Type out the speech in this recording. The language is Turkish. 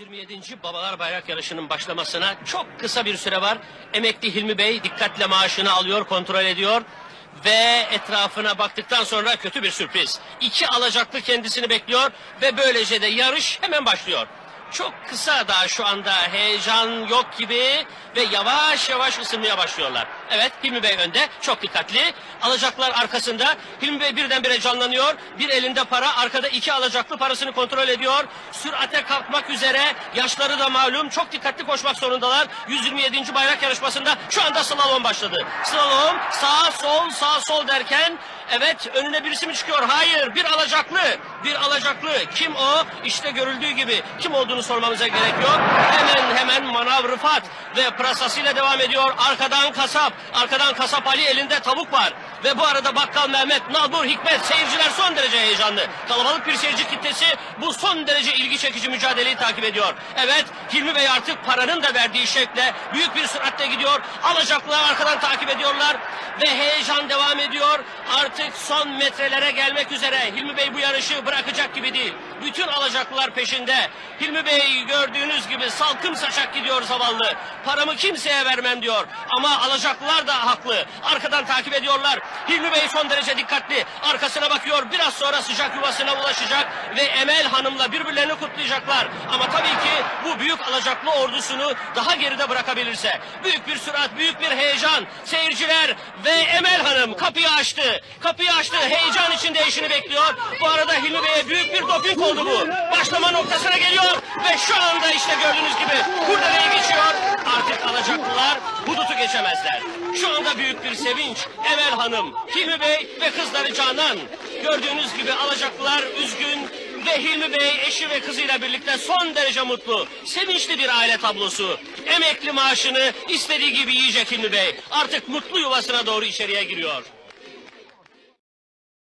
127. Babalar Bayrak Yarışı'nın başlamasına çok kısa bir süre var. Emekli Hilmi Bey dikkatle maaşını alıyor, kontrol ediyor. Ve etrafına baktıktan sonra kötü bir sürpriz. İki alacaklı kendisini bekliyor ve böylece de yarış hemen başlıyor. Çok kısa daha şu anda heyecan yok gibi ve yavaş yavaş ısınmaya başlıyorlar. Evet Hilmi Bey önde çok dikkatli. Alacaklar arkasında. Hilmi Bey birdenbire canlanıyor. Bir elinde para arkada iki alacaklı parasını kontrol ediyor. Sürate kalkmak üzere yaşları da malum çok dikkatli koşmak zorundalar. 127. bayrak yarışmasında şu anda slalom başladı. Slalom sağ sol sağ sol derken evet önüne birisi mi çıkıyor? Hayır bir alacaklı bir alacaklı. Kim o? İşte görüldüğü gibi kim olduğunu sormamıza gerek yok. Hemen hemen manav Rıfat ve pırasasıyla devam ediyor. Arkadan kasap. Arkadan kasap Ali elinde tavuk var. Ve bu arada bakkal Mehmet, Nalbur, Hikmet seyirciler son derece heyecanlı. Kalabalık bir seyirci kitlesi bu son derece ilgi çekici mücadeleyi takip ediyor. Evet Hilmi Bey artık paranın da verdiği şekle büyük bir süratle gidiyor. Alacaklılar arkadan takip ediyorlar. Ve heyecan devam ediyor. Artık son metrelere gelmek üzere. Hilmi Bey bu yarışı bırakacak gibi değil. Bütün alacaklılar peşinde. Hilmi Bey gördüğünüz gibi salkım saçak gidiyor zavallı. Paramı kimseye vermem diyor. Ama alacaklılar da haklı. Arkadan takip ediyorlar. Hilmi Bey son derece dikkatli. Arkasına bakıyor. Biraz sonra sıcak yuvasına ulaşacak ve Emel Hanım'la birbirlerini kutlayacaklar. Ama tabii ki bu büyük alacaklı ordusunu daha geride bırakabilirse. Büyük bir sürat, büyük bir heyecan. Seyirciler ve Emel Hanım kapıyı açtı. Kapıyı açtı. Heyecan içinde eşini bekliyor. Bu arada Hilmi Büyük bir doping oldu bu. Başlama noktasına geliyor ve şu anda işte gördüğünüz gibi Kurdele'yi geçiyor. Artık alacaklılar hudutu geçemezler. Şu anda büyük bir sevinç. Emel Hanım, Hilmi Bey ve kızları Canan. Gördüğünüz gibi alacaklılar üzgün ve Hilmi Bey eşi ve kızıyla birlikte son derece mutlu. Sevinçli bir aile tablosu. Emekli maaşını istediği gibi yiyecek Hilmi Bey. Artık mutlu yuvasına doğru içeriye giriyor.